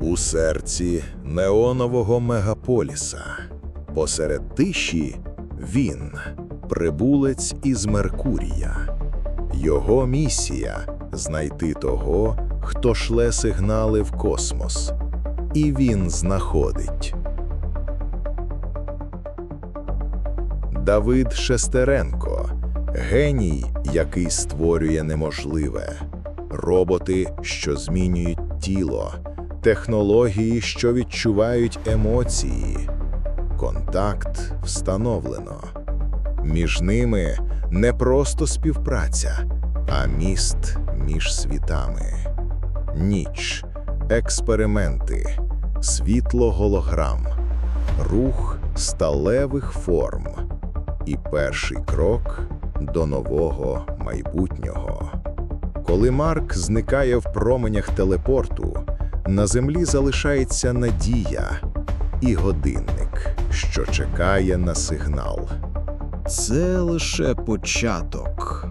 У серці неонового мегаполіса. Посеред тиші він прибулець із Меркурія. Його місія знайти того, хто шле сигнали в космос. І він знаходить. Давид Шестеренко геній, який створює неможливе, роботи, що змінюють тіло, технології, що відчувають емоції. Контакт встановлено. Між ними не просто співпраця, а міст між світами. Ніч, експерименти, світло голограм, рух сталевих форм і перший крок до нового майбутнього. Коли Марк зникає в променях телепорту, на землі залишається надія і годинник, що чекає на сигнал. Це лише початок.